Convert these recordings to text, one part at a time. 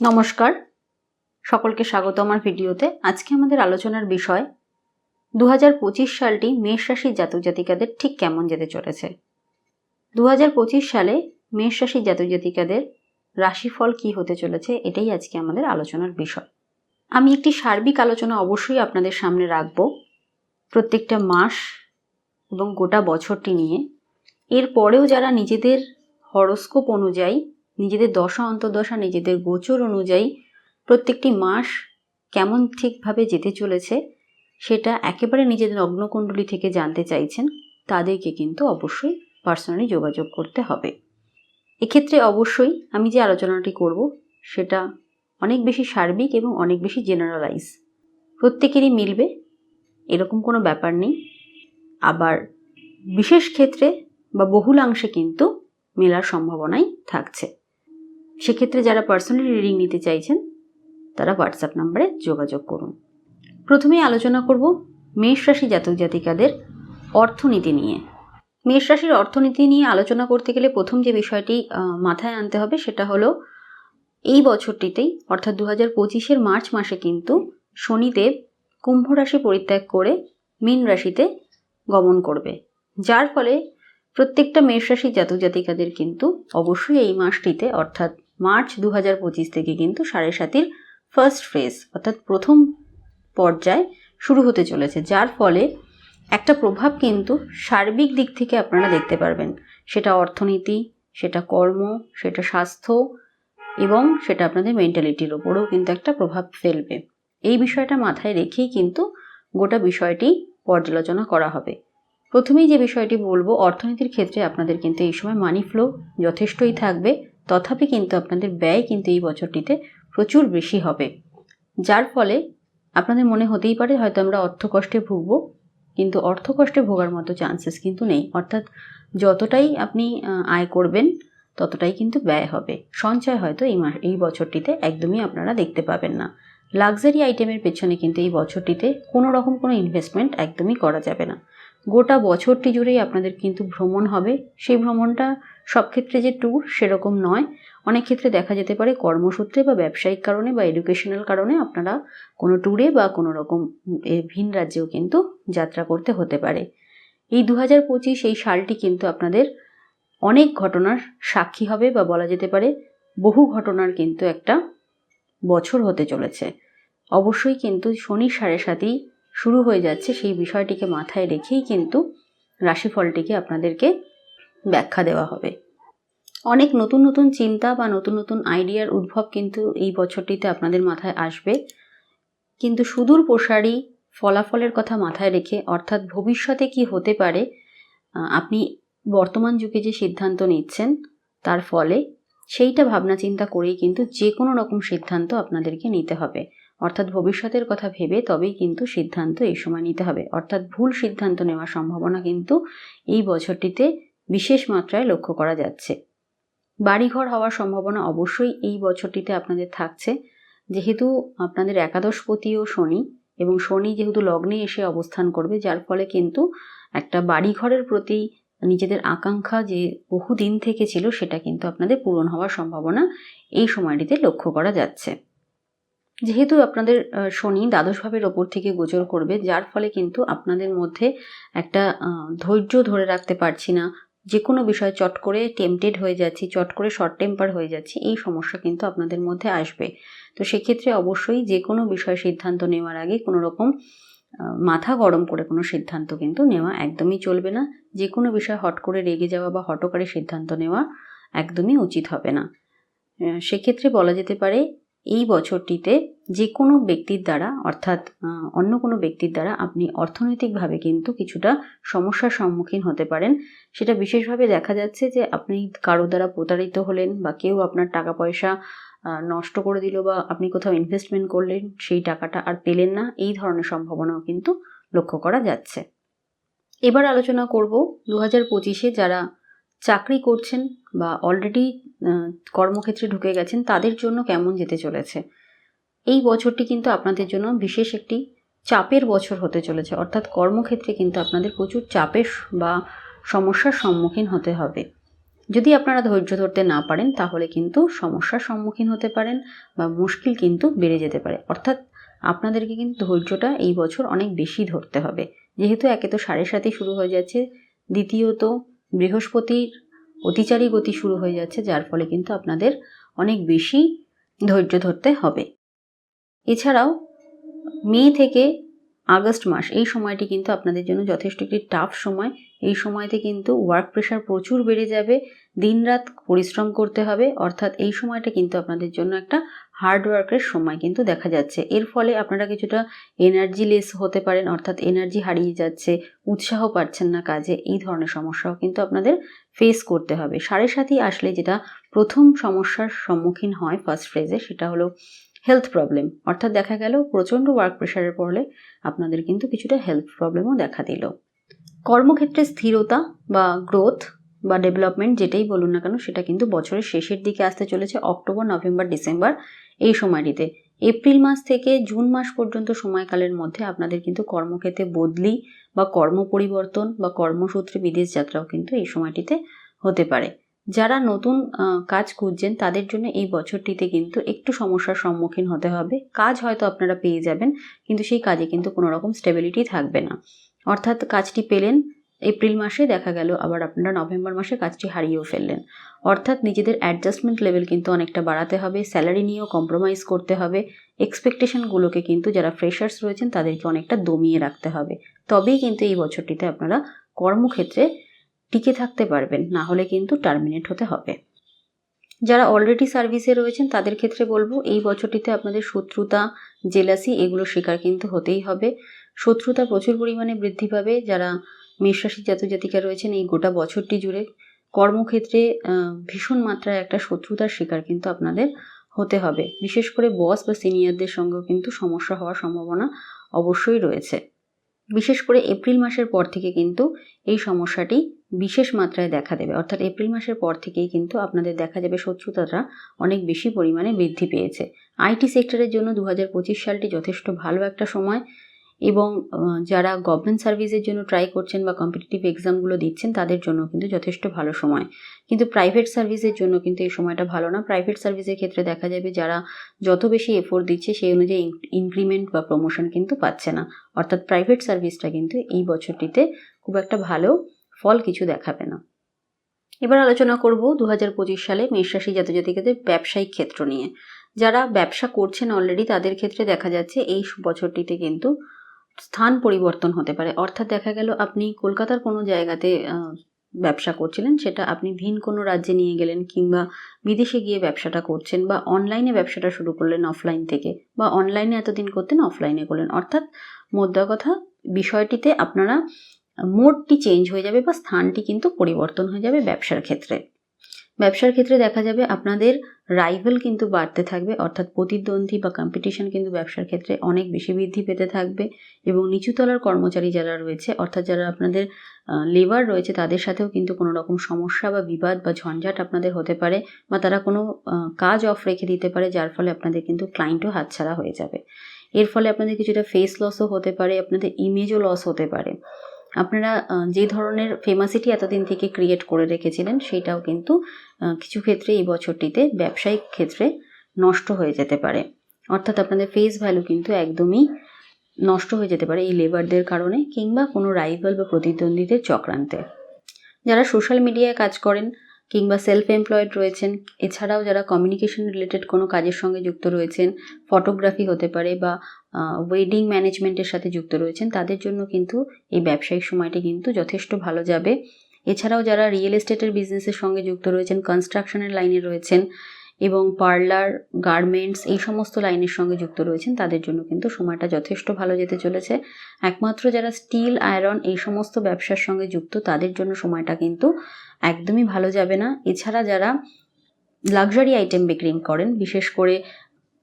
নমস্কার। সকলকে স্বাগত আমার ভিডিওতে। আজকে আমাদের আলোচনার বিষয় দু হাজার পঁচিশ সালটি মেষ রাশির জাতক জাতিকাদের ঠিক কেমন যেতে চলেছে? দু হাজার পঁচিশ সালে মেষ রাশির জাতক জাতিকাদের রাশিফল কি হতে চলেছে, এটাই আজকে আমাদের আলোচনার বিষয়। আমি একটি সার্বিক আলোচনা অবশ্যই আপনাদের সামনে রাখব। প্রত্যেকটা মাস এবং গোটা বছরটি নিয়ে। এরপরেও যারা নিজেদের হরস্কোপ অনুযায়ী নিজেদের দশা, অন্তর্দশা, নিজেদের গোচর অনুযায়ী প্রত্যেকটি মাস কেমন ঠিকভাবে যেতে চলেছে সেটা একেবারে নিজেদের অগ্নকুণ্ডলী থেকে জানতে চাইছেন, তাদেরকে কিন্তু অবশ্যই পার্সোনালি যোগাযোগ করতে হবে। এক্ষেত্রে অবশ্যই আমি যে আলোচনাটি করব সেটা অনেক বেশি সার্বিক এবং অনেক বেশি জেনারেলাইজ প্রত্যেকেরই মিলবে, এরকম কোনো ব্যাপার নেই। আবার বিশেষ ক্ষেত্রে বা বহুলাংশে কিন্তু মেলার সম্ভাবনাই থাকছে। সেক্ষেত্রে যারা পার্সোনালি রিডিং নিতে চাইছেন, তারা হোয়াটসঅ্যাপ নাম্বারে যোগাযোগ করুন। প্রথমেই আলোচনা করব মেষ রাশি জাতক জাতিকাদের অর্থনীতি নিয়ে। মেষ রাশির অর্থনীতি নিয়ে আলোচনা করতে গেলে প্রথম যে বিষয়টি মাথায় আনতে হবে সেটা হলো, এই বছরটিতেই, অর্থাৎ দু হাজার পঁচিশের মার্চ মাসে কিন্তু শনিদেব কুম্ভ রাশি পরিত্যাগ করে মীন রাশিতে গমন করবে। যার ফলে প্রত্যেকটা মেষ রাশির জাতক জাতিকাদের কিন্তু অবশ্যই এই মাসটিতে, অর্থাৎ মার্চ দু হাজার পঁচিশ থেকে কিন্তু সাড়ে সাতির ফার্স্ট ফেজ অর্থাৎ প্রথম পর্যায় শুরু হতে চলেছে, যার ফলে একটা প্রভাব কিন্তু সার্বিক দিক থেকে আপনারা দেখতে পারবেন। সেটা অর্থনীতি, সেটা কর্ম, সেটা স্বাস্থ্য এবং সেটা আপনাদের মেন্টালিটির ওপরেও কিন্তু একটা প্রভাব ফেলবে। এই বিষয়টা মাথায় রেখেই কিন্তু গোটা বিষয়টি পর্যালোচনা করা হবে। প্রথমেই যে বিষয়টি বলব, অর্থনীতির ক্ষেত্রে আপনাদের কিন্তু এই সময় মানি ফ্লো যথেষ্টই থাকবে। তথাপি কিন্তু আপনাদের ব্যয় কিন্তু এই বছরটিতে প্রচুর বেশি হবে। যার ফলে আপনাদের মনে হতেই পারে হয়তো আমরা অর্থকষ্টে ভুগব, কিন্তু অর্থকষ্টে ভোগার মতো চান্সেস কিন্তু নেই। অর্থাৎ যতটাই আপনি আয় করবেন, ততটাই কিন্তু ব্যয় হবে। সঞ্চয় হয়তো এই মাস, এই বছরটিতে একদমই আপনারা দেখতে পাবেন না। লাক্সারি আইটেমের পেছনে কিন্তু এই বছরটিতে কোনো রকম কোনো ইনভেস্টমেন্ট একদমই করা যাবে না। গোটা বছরটি জুড়েই আপনাদের কিন্তু ভ্রমণ হবে। সেই ভ্রমণটা সব ক্ষেত্রে যে ট্যুর সেরকম নয়। অনেক ক্ষেত্রে দেখা যেতে পারে কর্মসূত্রে বা ব্যবসায়িক কারণে বা এডুকেশনাল কারণে আপনারা কোনো ট্যুরে বা কোনো রকম ভিন রাজ্যেও কিন্তু যাত্রা করতে হতে পারে। এই দু হাজার পঁচিশ এই সালটি কিন্তু আপনাদের অনেক ঘটনার সাক্ষী হবে বা বলা যেতে পারে বহু ঘটনার কিন্তু একটা বছর হতে চলেছে। অবশ্যই কিন্তু শনি সাড়ে সাতেই শুরু হয়ে যাচ্ছে, সেই বিষয়টিকে মাথায় রেখেই কিন্তু রাশিফলটিকে আপনাদেরকে ব্যাখ্যা দেওয়া হবে। অনেক নতুন নতুন চিন্তা বা নতুন নতুন আইডিয়ার উদ্ভব কিন্তু এই বছরটিতে আপনাদের মাথায় আসবে। কিন্তু সুদূর প্রসারী ফলাফলের কথা মাথায় রেখে, অর্থাৎ ভবিষ্যতে কি হতে পারে আপনি বর্তমান যুগে যে সিদ্ধান্ত নিচ্ছেন তার ফলে সেইটা ভাবনা চিন্তা করেই কিন্তু যে কোনো রকম সিদ্ধান্ত আপনাদেরকে নিতে হবে। অর্থাৎ ভবিষ্যতের কথা ভেবে তবেই কিন্তু সিদ্ধান্ত এই সময় নিতে হবে। অর্থাৎ ভুল সিদ্ধান্ত নেওয়ার সম্ভাবনা কিন্তু এই বছরটিতে বিশেষ মাত্রায় লক্ষ্য করা যাচ্ছে। বাড়িঘর হওয়ার সম্ভাবনা অবশ্যই এই বছরটিতে আপনাদের থাকছে। যেহেতু আপনাদের একাদশপতিও শনি এবং শনি যেহেতু লগ্নে এসে অবস্থান করবে, যার ফলে কিন্তু একটা বাড়িঘরের প্রতি নিজেদের আকাঙ্ক্ষা যে বহুদিন থেকে ছিল, সেটা কিন্তু আপনাদের পূরণ হওয়ার সম্ভাবনা এই সময়টিতে লক্ষ্য করা যাচ্ছে। যেহেতু আপনাদের শনি দ্বাদশ ভাবের ওপর থেকে গোচর করবে, যার ফলে কিন্তু আপনাদের মধ্যে একটা ধৈর্য ধরে রাখতে পারছি না যে কোনো বিষয়ে চট করে টেম্পটেড হয়ে যাচ্ছি, চট করে শর্ট টেম্পার হয়ে যাচ্ছি, এই সমস্যা কিন্তু আপনাদের মধ্যে আসবে। তো সেক্ষেত্রে অবশ্যই যে কোনো বিষয় সিদ্ধান্ত নেওয়ার আগে কোনো রকম মাথা গরম করে কোনো সিদ্ধান্ত কিন্তু নেওয়া একদমই চলবে না। যে কোনো বিষয় হট করে রেগে যাওয়া বা হটকারী সিদ্ধান্ত নেওয়া একদমই উচিত হবে না। সেক্ষেত্রে বলা যেতে পারে এই বছরটিতে যে কোনো ব্যক্তির দ্বারা, অর্থাৎ অন্য কোনো ব্যক্তির দ্বারা আপনি অর্থনৈতিকভাবে কিন্তু কিছুটা সমস্যার সম্মুখীন হতে পারেন। সেটা বিশেষভাবে দেখা যাচ্ছে যে আপনি কারও দ্বারা প্রতারিত হলেন বা কেউ আপনার টাকা পয়সা নষ্ট করে দিল বা আপনি কোথাও ইনভেস্টমেন্ট করলেন, সেই টাকাটা আর পেলেন না, এই ধরনের সম্ভাবনাও কিন্তু লক্ষ্য করা যাচ্ছে। এবার আলোচনা করব দু হাজার পঁচিশে যারা চাকরি করছেন বা অলরেডি কর্মক্ষেত্রে ঢুকে গেছেন, তাদের জন্য কেমন যেতে চলেছে? এই বছরটি কিন্তু আপনাদের জন্য বিশেষ একটি চাপের বছর হতে চলেছে। অর্থাৎ কর্মক্ষেত্রে কিন্তু আপনাদের প্রচুর চাপের বা সমস্যার সম্মুখীন হতে হবে। যদি আপনারা ধৈর্য ধরতে না পারেন, তাহলে কিন্তু সমস্যার সম্মুখীন হতে পারেন বা মুশকিল কিন্তু বেড়ে যেতে পারে। অর্থাৎ আপনাদেরকে কিন্তু ধৈর্যটা এই বছর অনেক বেশি ধরতে হবে। যেহেতু একে তো সাড়ে সাথে শুরু হয়ে যাচ্ছে, দ্বিতীয়ত বৃহস্পতির অতিচারী গতি শুরু হয়ে যাচ্ছে, যার ফলে কিন্তু আপনাদের অনেক বেশি ধৈর্য ধরতে হবে। এছাড়াও, মে থেকে আগস্ট মাস, এই সময়টি কিন্তু আপনাদের জন্য যথেষ্ট একটি টাফ সময়। এই সময়তে কিন্তু ওয়ার্ক প্রেশার প্রচুর বেড়ে যাবে, দিনরাত পরিশ্রম করতে হবে, অর্থাৎ এই সময়টা কিন্তু আপনাদের জন্য একটা হার্ড ওয়ার্কের সময় কিন্তু দেখা যাচ্ছে। এর ফলে আপনারা কিছুটা এনার্জি লেস হতে পারেন, অর্থাৎ এনার্জি হারিয়ে যাচ্ছে, উৎসাহ পাচ্ছেন না কাজে, এই ধরনের সমস্যাও কিন্তু আপনাদের ফেস করতে হবে। সাড়ে সাথী আসলে যেটা প্রথম সমস্যার সম্মুখীন হয় ফার্স্ট ফ্রেজে সেটা হলো হেলথ প্রবলেম অর্থাৎ দেখা গেল প্রচণ্ড ওয়ার্ক প্রেশারের পড়লে আপনাদের কিন্তু কিছুটা হেলথ প্রবলেমও দেখা দিল। কর্মক্ষেত্রে স্থিরতা বা গ্রোথ বা ডেভেলপমেন্ট যেটাই বলুন না কেন সেটা কিন্তু বছরের শেষের দিকে আসতে চলেছে, অক্টোবর, নভেম্বর, ডিসেম্বর এই সময়টিতে। এপ্রিল মাস থেকে জুন মাস পর্যন্ত সময়কালের মধ্যে আপনাদের কিন্তু কর্মক্ষেত্রে বদলি বা কর্ম পরিবর্তন বা কর্মসূত্রে বিদেশ যাত্রাও কিন্তু এই সময়টিতে হতে পারে। যারা নতুন কাজ খুঁজছেন, তাদের জন্য এই বছরটিতে কিন্তু একটু সমস্যার সম্মুখীন হতে হবে। কাজ হয়তো আপনারা পেয়ে যাবেন, কিন্তু সেই কাজে কিন্তু কোনো রকম স্টেবিলিটি থাকবে না। অর্থাৎ কাজটি পেলেন, এপ্রিল মাসে দেখা গেল, আবার আপনারা নভেম্বর মাসে কাজটি হারিয়েও ফেললেন। অর্থাৎ নিজেদের অ্যাডজাস্টমেন্ট লেভেল কিন্তু অনেকটা বাড়াতে হবে স্যালারি নিয়েও কম্প্রোমাইজ করতে হবে। এক্সপেকটেশনগুলোকে কিন্তু যারা ফ্রেশার্স রয়েছেন, তাদেরকে অনেকটা দমিয়ে রাখতে হবে। তবেই কিন্তু এই বছরটিতে আপনারা কর্মক্ষেত্রে টিকে থাকতে পারবেন, না হলে কিন্তু টার্মিনেট হতে হবে। যারা অলরেডি সার্ভিসে রয়েছেন, তাদের ক্ষেত্রে বলব, এই বছরটিতে আপনাদের শত্রুতা জেলাসি এগুলো শিকার কিন্তু হতেই হবে। শত্রুতা প্রচুর পরিমাণে বৃদ্ধি পাবে। যারা মেষরাশি জাতক জাতিকা রয়েছেন, এই গোটা বছরটি জুড়ে কর্মক্ষেত্রে ভীষণ মাত্রায় একটা শত্রুতার শিকার কিন্তু আপনাদের হতে হবে। বিশেষ করে বস বা সিনিয়রদের সঙ্গেও কিন্তু সমস্যা হওয়ার সম্ভাবনা অবশ্যই রয়েছে। বিশেষ করে এপ্রিল মাসের পর থেকে কিন্তু এই সমস্যাটি বিশেষ মাত্রায় দেখা দেবে। অর্থাৎ এপ্রিল মাসের পর থেকেই কিন্তু আপনাদের দেখা যাবে শত্রুতাটা অনেক বেশি পরিমাণে বৃদ্ধি পেয়েছে। আইটি সেক্টরের জন্য দু হাজার পঁচিশ সালটি যথেষ্ট ভালো একটা সময়। এবং যারা গভর্নমেন্ট সার্ভিসের জন্য ট্রাই করছেন বা কম্পিটিটিভ এক্সামগুলো দিচ্ছেন, তাদের জন্য কিন্তু যথেষ্ট ভালো সময়। কিন্তু প্রাইভেট সার্ভিসের জন্য কিন্তু এই সময়টা ভালো না। প্রাইভেট সার্ভিসের ক্ষেত্রে দেখা যাবে যারা যত বেশি এফোর্ট দিচ্ছে, সেই অনুযায়ী ইনক্রিমেন্ট বা প্রমোশন কিন্তু পাচ্ছে না। অর্থাৎ প্রাইভেট সার্ভিসটা কিন্তু এই বছরটিতে খুব একটা ভালো ফল কিছু দেখাবে না। এবার আলোচনা করব দু হাজার পঁচিশ সালে মেষরাশি জাতজাতিকাদের ব্যবসায়িক ক্ষেত্র নিয়ে। যারা ব্যবসা করছেন অলরেডি তাদের ক্ষেত্রে দেখা যাচ্ছে এই বছরটিতে কিন্তু স্থান পরিবর্তন হতে পারে। অর্থাৎ দেখা গেল আপনি কলকাতার কোনো জায়গাতে ব্যবসা করছিলেন, সেটা আপনি ভিন কোনো রাজ্যে নিয়ে গেলেন কিংবা বিদেশে গিয়ে ব্যবসাটা করছেন বা অনলাইনে ব্যবসাটা শুরু করলেন অফলাইন থেকে বা অনলাইনে এতদিন করতেন অফলাইনে করলেন। অর্থাৎ মোদ্দা কথা, বিষয়টিতে আপনারা, মোডটি চেঞ্জ হয়ে যাবে বা স্থানটি কিন্তু পরিবর্তন হয়ে যাবে ব্যবসার ক্ষেত্রে। ব্যবসার ক্ষেত্রে দেখা যাবে আপনাদের রাইভেল কিন্তু বাড়তে থাকবে, অর্থাৎ প্রতিদ্বন্দ্বী বা কম্পিটিশন কিন্তু ব্যবসার ক্ষেত্রে অনেক বেশি বৃদ্ধি পেতে থাকবে এবং নিচুতলার কর্মচারী যারা রয়েছে, অর্থাৎ যারা আপনাদের লেবার রয়েছে তাদের সাথেও কিন্তু কোনো রকম সমস্যা বা বিবাদ বা ঝঞ্ঝাট আপনাদের হতে পারে বা তারা কোনো কাজ অফ রেখে দিতে পারে, যার ফলে আপনাদের কিন্তু ক্লায়েন্টও হাতছাড়া হয়ে যাবে। এর ফলে আপনাদের কিছুটা ফেস লসও হতে পারে, আপনাদের ইমেজও লস হতে পারে। আপনারা যে ধরনের ফেমাসিটি এতদিন থেকে ক্রিয়েট করে রেখেছিলেন, সেটাও কিন্তু কিছু ক্ষেত্রে এই বছরটিতে ব্যবসায়িক ক্ষেত্রে নষ্ট হয়ে যেতে পারে। অর্থাৎ আপনাদের ফেস ভ্যালু কিন্তু একদমই নষ্ট হয়ে যেতে পারে এই লেবারদের কারণে কিংবা কোনো রাইভাল বা প্রতিদ্বন্দ্বীদের চক্রান্তে। যারা সোশ্যাল মিডিয়ায় কাজ করেন কিংবা সেলফ এমপ্লয়েড রয়েছেন, এছাড়াও যারা কমিউনিকেশন রিলেটেড কোনো কাজের সঙ্গে যুক্ত রয়েছেন ফটোগ্রাফি হতে পারে বা ওয়েডিং ম্যানেজমেন্টের সাথে যুক্ত রয়েছেন, তাদের জন্য কিন্তু এই ব্যবসায়িক সময়টি কিন্তু যথেষ্ট ভালো যাবে। এছাড়াও যারা রিয়েল এস্টেটের বিজনেসের সঙ্গে যুক্ত রয়েছেন কনস্ট্রাকশনের লাইনে রয়েছেন এবং পার্লার গার্মেন্টস এই সমস্ত লাইনের সঙ্গে যুক্ত রয়েছেন, তাদের জন্য কিন্তু সময়টা যথেষ্ট ভালো যেতে চলেছে। একমাত্র যারা স্টিল আয়রন এই সমস্ত ব্যবসার সঙ্গে যুক্ত, তাদের জন্য সময়টা কিন্তু একদমই ভালো যাবে না। এছাড়া যারা লাক্সারি আইটেম বিক্রি করেন, বিশেষ করে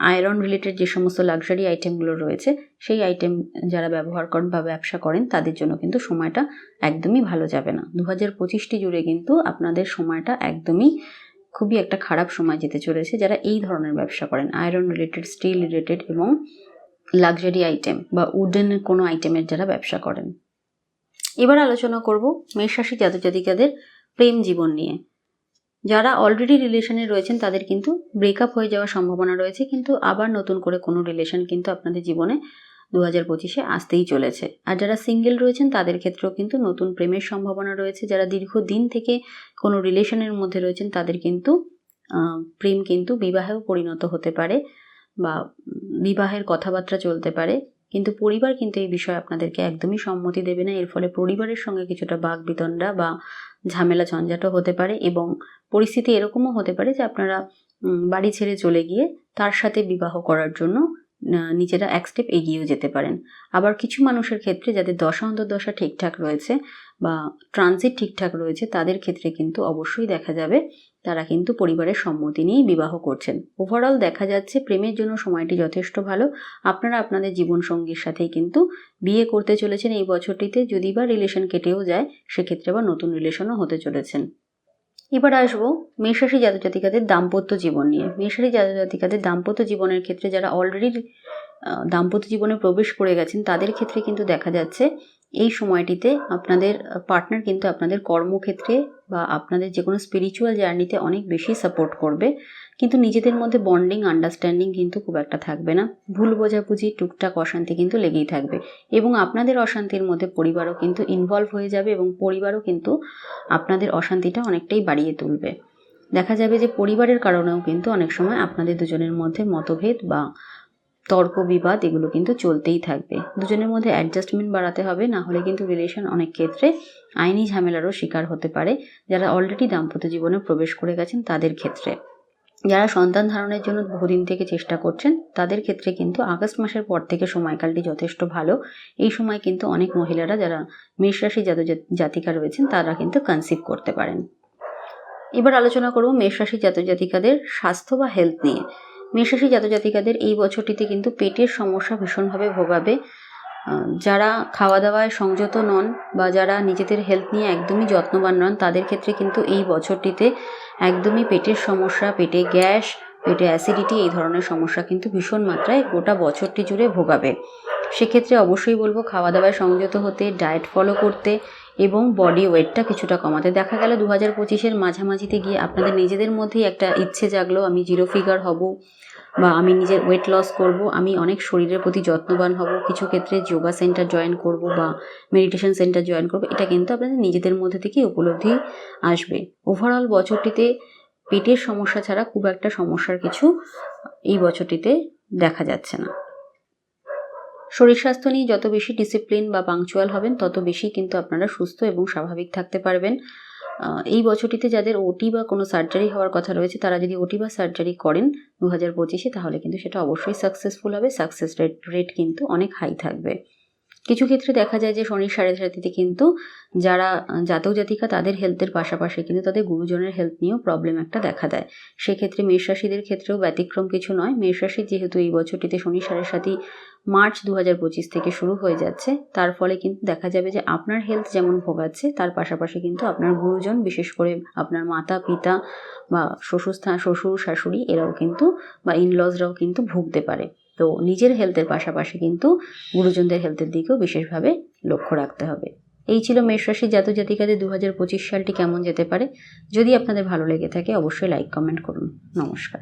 আয়রন রিলেটেড যে সমস্ত লাক্সারি আইটেমগুলো রয়েছে, সেই আইটেম যারা ব্যবহার করেন বা ব্যবসা করেন, তাদের জন্য কিন্তু সময়টা একদমই ভালো যাবে না। দু হাজার পঁচিশটি জুড়ে কিন্তু আপনাদের সময়টা একদমই খুবই একটা খারাপ সময় যেতে চলেছে যারা এই ধরনের ব্যবসা করেন। আয়রন রিলেটেড স্টিল রিলেটেড এবং লাক্সারি আইটেম বা উডেন কোনো আইটেমের যারা ব্যবসা করেন। এবার আলোচনা করব মেষরাশি জাতক জাতিকাদের প্রেম জীবন নিয়ে। যারা অলরেডি রিলেশনে রয়েছেন, তাদের কিন্তু ব্রেকআপ হয়ে যাওয়ার সম্ভাবনা রয়েছে, কিন্তু আবার নতুন করে কোনো রিলেশন কিন্তু আপনাদের জীবনে দু হাজার পঁচিশে আসতেই চলেছে। আর যারা সিঙ্গেল রয়েছেন, তাদের ক্ষেত্রেও কিন্তু নতুন প্রেমের সম্ভাবনা রয়েছে। যারা দীর্ঘদিন থেকে কোনো রিলেশনের মধ্যে রয়েছেন, তাদের কিন্তু প্রেম কিন্তু বিবাহেও পরিণত হতে পারে বা বিবাহের কথাবার্তা চলতে পারে। কিন্তু পরিবার কিন্তু এই বিষয়ে আপনাদেরকে একদমই সম্মতি দেবে না। এর ফলে পরিবারের সঙ্গে কিছুটা বাঘ বিতণ্ডা বা ঝামেলা ঝঞ্ঝাটও হতে পারে এবং পরিস্থিতি এরকমও হতে পারে যে আপনারা বাড়ি ছেড়ে চলে গিয়ে তার সাথে বিবাহ করার জন্য নিজেরা এক স্টেপ এগিয়েও যেতে পারেন। আবার কিছু মানুষের ক্ষেত্রে যাদের দশা অন্তর্দশা ঠিকঠাক রয়েছে বা ট্রানজিট ঠিকঠাক রয়েছে, তাদের ক্ষেত্রে কিন্তু অবশ্যই দেখা যাবে তারা কিন্তু পরিবারের সম্মতি নিয়েই বিবাহ করছেন। ওভারঅল দেখা যাচ্ছে প্রেমের জন্য সময়টি যথেষ্ট ভালো। আপনারা আপনাদের জীবনসঙ্গীর সাথেই কিন্তু বিয়ে করতে চলেছেন এই বছরটিতে। যদি বা রিলেশন কেটেও যায়, সেক্ষেত্রে আবার নতুন রিলেশনও হতে চলেছেন। এবার আসব মেষরাশি জাতজাতিকাদের দাম্পত্য জীবন নিয়ে। মেষরাশি জাতজাতিকাদের দাম্পত্য জীবনের ক্ষেত্রে যারা অলরেডি দাম্পত্য জীবনে প্রবেশ করে গেছেন, তাদের ক্ষেত্রে কিন্তু দেখা যাচ্ছে এই সময়টিতে আপনাদের পার্টনার কিন্তু আপনাদের কর্মক্ষেত্রে বা আপনাদের যে কোনো স্পিরিচুয়াল জার্নিতে অনেক বেশি সাপোর্ট করবে। কিন্তু নিজেদের মধ্যে বন্ডিং আন্ডারস্ট্যান্ডিং কিন্তু খুব একটা থাকবে না। ভুল বোঝাবুঝি, টুকটাক অশান্তি কিন্তু লেগেই থাকবে। এবং আপনাদের অশান্তির মধ্যে পরিবারও কিন্তু ইনভলভ হয়ে যাবে এবং পরিবারও কিন্তু আপনাদের অশান্তিটা অনেকটাই বাড়িয়ে তুলবে। দেখা যাবে যে পরিবারের কারণেও কিন্তু অনেক সময় আপনাদের দুজনের মধ্যে মতভেদ বা তর্ক বিবাদ এগুলো কিন্তু চলতেই থাকবে। দুজনের মধ্যে অ্যাডজাস্টমেন্ট বাড়াতে হবে, না হলে কিন্তু রিলেশন অনেক ক্ষেত্রে আইনি ঝামেলারও শিকার হতে পারে। যারা অলরেডি দাম্পত্য জীবনে প্রবেশ করে গেছেন তাদের ক্ষেত্রে। যারা সন্তান ধারণের জন্য বহুদিন থেকে চেষ্টা করছেন, তাদের ক্ষেত্রে কিন্তু আগস্ট মাসের পর থেকে সময়কালটি যথেষ্ট ভালো। এই সময় কিন্তু অনেক মহিলারা যারা মেষ রাশি জাত, জাতিকা রয়েছেন, তারা কিন্তু কনসিভ করতে পারেন। এবার আলোচনা করব মেষ রাশি জাত, জাতিকাদের স্বাস্থ্য বা হেলথ নিয়ে। মেষরাশি জাতজাতিকাদের এই বছরটিতে কিন্তু পেটের সমস্যা ভীষণভাবে ভোগাবে। যারা খাওয়া দাওয়ায় সংযত নন বা যারা নিজেদের হেলথ নিয়ে একদমই যত্নবান নন, তাদের ক্ষেত্রে কিন্তু এই বছরটিতে একদমই পেটের সমস্যা, পেটে গ্যাস, পেটে অ্যাসিডিটি এই ধরনের সমস্যা কিন্তু ভীষণ মাত্রায় গোটা বছরটি জুড়ে ভোগাবে। সেক্ষেত্রে অবশ্যই বলব খাওয়া দাওয়ায় সংযত হতে ডায়েট ফলো করতে এবং বডি ওয়েটটা কিছুটা কমাতে। দেখা গেল দু হাজার পঁচিশের মাঝামাঝিতে গিয়ে আপনাদের নিজেদের মধ্যেই একটা ইচ্ছে জাগলো, আমি জিরো ফিগার হব বা আমি নিজের ওয়েট লস করব, আমি অনেক শরীরের প্রতি যত্নবান হব, কিছু ক্ষেত্রে যোগা সেন্টার জয়েন করব বা মেডিটেশন সেন্টার জয়েন করব, এটা কিন্তু আপনাদের নিজেদের মধ্যে থেকেই উপলব্ধি আসবে। ওভারঅল বছরটিতে পেটের সমস্যা ছাড়া খুব একটা সমস্যার কিছু এই বছরটিতে দেখা যাচ্ছে না। শরীর স্বাস্থ্য নিয়ে যত বেশি ডিসিপ্লিন বা পাংচুয়াল হবেন, তত বেশি কিন্তু আপনারা সুস্থ এবং স্বাভাবিক থাকতে পারবেন। এই বছরটিতে যাদের ওটি বা কোনো সার্জারি হওয়ার কথা রয়েছে, তারা যদি ওটি বা সার্জারি করেন দু হাজার পঁচিশে, তাহলে কিন্তু সেটা অবশ্যই সাকসেসফুল হবে। সাকসেস রেট রেট কিন্তু অনেক হাই থাকবে। কিছু ক্ষেত্রে দেখা যায় যে শনির সাড়ে সাথীতে কিন্তু যারা জাতক জাতিকা তাদের হেলথের পাশাপাশি কিন্তু তাদের গুরুজনের হেলথ নিয়েও প্রবলেম একটা দেখা দেয়। সেক্ষেত্রে মেষ রাশিদের ক্ষেত্রেও ব্যতিক্রম কিছু নয়। মেষ রাশি যেহেতু এই বছরটিতে শনি সাড়ে সাথী মার্চ দু হাজার পঁচিশ থেকে শুরু হয়ে যাচ্ছে, তার ফলে কিন্তু দেখা যাবে যে আপনার হেলথ যেমন ভোগাচ্ছে, তার পাশাপাশি কিন্তু আপনার গুরুজন, বিশেষ করে আপনার মাতা, পিতা বা শ্বশুরস্থান শ্বশুর, শাশুড়ি এরাও কিন্তু বা ইনলজরাও কিন্তু ভুগতে পারে। তো নিজের হেলথের পাশাপাশি কিন্তু গুরুজনদের হেলথের দিকেও বিশেষভাবে লক্ষ্য রাখতে হবে। এই ছিল মেষরাশি জাতক জাতিকাদের দু হাজার পঁচিশ সালটি কেমন যেতে পারে? যদি আপনাদের ভালো লেগে থাকে, অবশ্যই লাইক কমেন্ট করুন। নমস্কার।